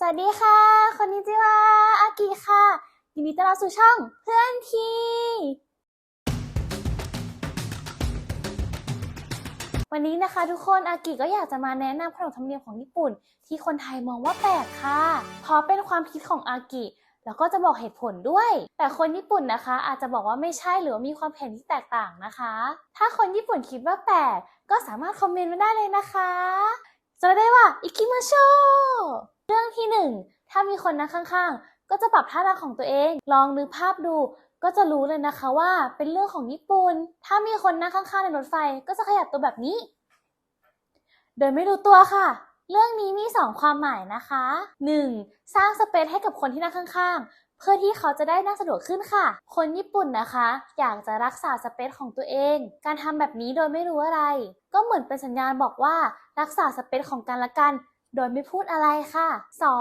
สวัสดีค่ะคนนนิจิวาอากิค่ะ ยินดีต้อนรับสู่ช่องเพื่อนทีวันนี้นะคะทุกคนอากิก็อยากจะมาแนะนำขนมทำเนียมของญี่ปุ่น ที่คนไทยมองว่าแปลกค่ะเพรเป็นความคิดของอากิแล้วก็จะบอกเหตุผลด้วย แต่คนญี่ปุ่นนะคะ อาจจะบอกว่าไม่ใช่หรือมีความเห็นที่แตกต่างนะคะ ถ้าคนญี่ปุ่นคิดว่าแปลกก็สามารถคอมเมนต์มาได้เลยนะคะสวัสดีว่าอิกิมาโช เรื่องที่หนึ่งถ้ามีคนนั่งข้างๆ ก็จะปรับท่านั่งของตัวเอง ลองนึกภาพดู ก็จะรู้เลยนะคะว่าเป็นเรื่องของญี่ปุ่น ถ้ามีคนนั่งข้างๆ ในรถไฟก็จะขยับตัวแบบนี้ โดยไม่รู้ตัวค่ะ เรื่องนี้มีสองความหมายนะคะ 1. สร้างสเปซให้กับคนที่นั่งข้างๆ เพื่อที่เขาจะได้นั่งสะดวกขึ้นค่ะ คนญี่ปุ่นนะคะ อยากจะรักษาสเปซของตัวเอง การทำแบบนี้โดยไม่รู้อะไร ก็เหมือนเป็นสัญญาณบอกว่ารักษาสเปซของกันและกัน โดยไม่พูดอะไรค่ะ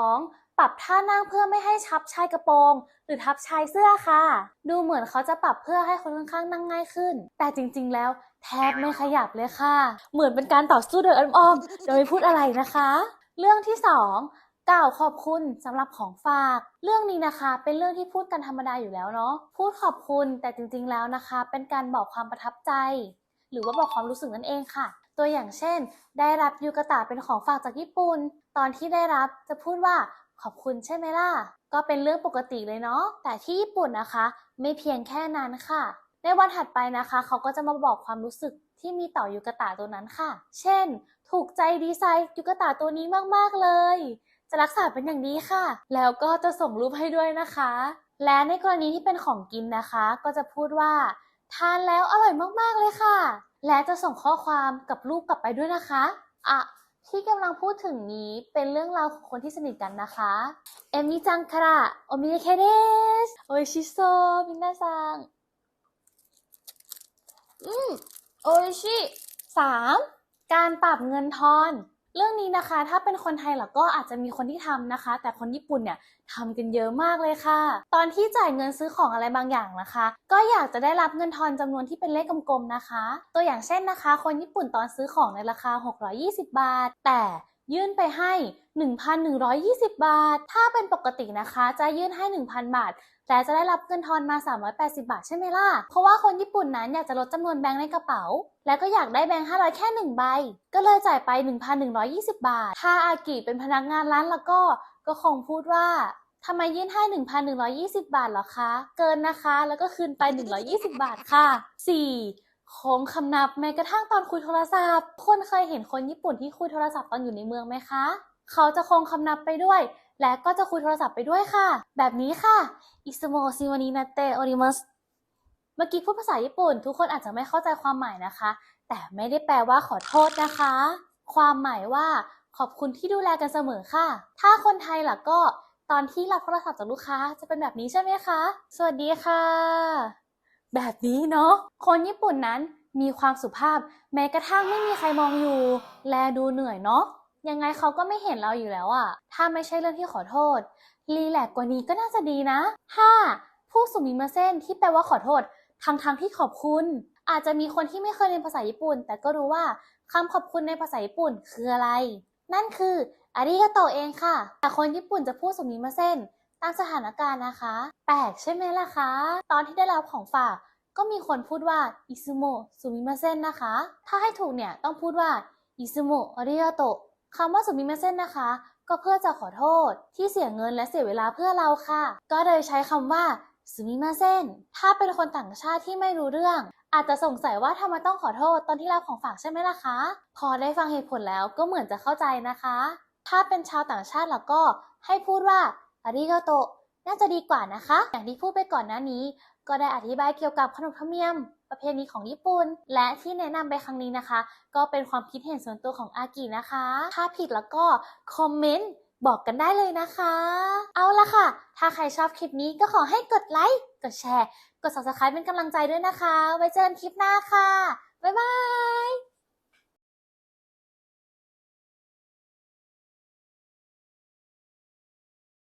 2. ปรับท่านั่งเพื่อไม่ให้ทับชายกระโปรง หรือทับชายเสื้อค่ะ ดูเหมือนเขาจะปรับเพื่อให้คนข้างๆนั่งง่ายขึ้น แต่จริง ๆ แล้วแทบไม่ขยับเลยค่ะ เหมือนเป็นการต่อสู้โดยอ้อมๆโดยไม่พูดอะไรนะคะ เรื่องที่สองกล่าวขอบคุณสำหรับของฝาก เรื่องนี้นะคะ เป็นเรื่องที่พูดกันธรรมดาอยู่แล้วเนาะพูดขอบคุณแต่จริงๆแล้วนะคะ เป็นการบอกความประทับใจ หรือว่าบอกความรู้สึกนั่นเองค่ะ ตัวอย่างเช่น ได้รับยูกะตะเป็นของฝากจากญี่ปุ่น ตอนที่ได้รับจะพูดว่าขอบคุณใช่ไหมล่ะ ก็เป็นเรื่องปกติเลยเนาะ แต่ที่ญี่ปุ่นนะคะ ไม่เพียงแค่นั้นค่ะ ในวันถัดไปนะคะ เขาก็จะมาบอกความรู้สึกที่มีต่อยูกะตะตัวนั้นค่ะ เช่น ถูกใจดีไซน์ยูกะตะตัวนี้มากๆเลย จะรักษาเป็นอย่างดีค่ะ แล้วก็จะส่งรูปให้ด้วยนะคะ และในกรณีที่เป็นของกินนะคะ ก็จะพูดว่า ทานแล้วอร่อยมากๆเลยค่ะ และจะส่งข้อความกับลูกกลับไปด้วยนะคะ อะ ที่กำลังพูดถึงนี้เป็นเรื่องราวของคนที่สนิทกันนะคะ เอมิจังคาระโอมิเคเดสโออิชิโซมินาซัง อืม โออิชิสามการปรับเงินทอน เรื่องนี้นะคะถ้าเป็นคนไทยแล้วก็อาจจะมีคนที่ทำนะคะ แต่คนญี่ปุ่นเนี่ยทำกันเยอะมากเลยค่ะ ตอนที่จ่ายเงินซื้อของอะไรบางอย่างนะคะ ก็อยากจะได้รับเงินทอนจำนวนที่เป็นเลขกลมๆนะคะ ตัวอย่างเช่นนะคะ คนญี่ปุ่นตอนซื้อของในราคา 620 บาท แต่ ยื่นไปให้ 1,120 บาท ถ้าเป็นปกตินะคะ จะยื่นให้ 1,000 บาท แต่จะได้รับเงินทอนมา 380 บาทใช่ไหมล่ะ เพราะว่าคนญี่ปุ่นนั้นอยากจะลดจำนวนแบงค์ในกระเป๋า แล้วก็อยากได้แบงค์500 แค่ 1 ใบ ก็เลยจ่ายไป 1,120 บาท ถ้าอากิเป็นพนักงานร้านแล้วก็ ก็คงพูดว่าทำไมยื่นให้ 1,120 บาทเหรอคะ เกินนะคะ แล้วก็คืนไป 120 บาทค่ะ 4. โค้งคำนับแม้กระทั่งตอนคุยโทรศัพท์ คนเคยเห็นคนญี่ปุ่นที่คุยโทรศัพท์ตอนอยู่ในเมืองไหมคะ เขาจะโค้งคำนับไปด้วย และก็จะคุยโทรศัพท์ไปด้วยค่ะ แบบนี้ค่ะอิสโมซิวานินาเตโอริมัสเมื่อกี้พูดภาษาญี่ปุ่น ทุกคนอาจจะไม่เข้าใจความหมายนะคะ แต่ไม่ได้แปลว่าขอโทษนะคะ ความหมายว่าขอบคุณที่ดูแลกันเสมอค่ะ ถ้าคนไทยล่ะก็ตอนที่รับโทรศัพท์จากลูกค้าจะเป็นแบบนี้ใช่ไหมคะ สวัสดีค่ะ แบบนี้เนาะคนญี่ปุ่นนั้นมีความสุภาพ แม้กระทั่งไม่มีใครมองอยู่ แลดูเหนื่อยเนาะยังไงเขาก็ไม่เห็นเราอยู่แล้วอะถ้าไม่ใช่เรื่องที่ขอโทษ รีแลกซ์กว่านี้ก็น่าจะดีนะ 5. ผู้สุมิมาเส้นที่แปลว่าขอโทษทั้งทงๆที่ขอบคุณ อาจจะมีคนที่ไม่เคยเรียนภาษาญี่ปุ่น แต่ก็รู้ว่าคำขอบคุณในภาษาญี่ปุ่นคืออะไร นั่นคืออาริกาโตเองค่ะ แต่คนญี่ปุ่นจะพูดสุมิมาเส้น ตามสถานการณ์นะคะ แปลกใช่ไหมล่ะคะ ตอนที่ได้รับของฝากก็มีคนพูดว่าอิซุโมะสุมิมาเส้นนะคะ ถ้าให้ถูกเนี่ยต้องพูดว่าอิซุโมะอริกาโตะคำว่าสุมิมาเส้นนะคะ ก็เพื่อจะขอโทษที่เสียเงินและเสียเวลาเพื่อเราค่ะ ก็เลยใช้คำว่าสุมิมาเส้นถ้าเป็นคนต่างชาติที่ไม่รู้เรื่อง อาจจะสงสัยว่าทำไมต้องขอโทษตอนที่รับของฝากใช่ไหมล่ะคะ พอได้ฟังเหตุผลแล้วก็เหมือนจะเข้าใจนะคะ ถ้าเป็นชาวต่างชาติแล้วก็ให้พูดว่า อาริกาโตน่าจะดีกว่านะคะ อย่างที่พูดไปก่อนหน้านี้ ก็ได้อธิบายเกี่ยวกับขนบธรรมเนียม ประเพณีของญี่ปุ่น และที่แนะนำไปครั้งนี้นะคะ ก็เป็นความคิดเห็นส่วนตัวของอากินะคะ ถ้าผิดแล้วก็คอมเมนต์บอกกันได้เลยนะคะ เอาละค่ะ ถ้าใครชอบคลิปนี้ก็ขอให้กดไลค์ กดแชร์ กด subscribe เป็นกำลังใจด้วยนะคะ ไว้เจอกันคลิปหน้าค่ะ บ๊ายบาย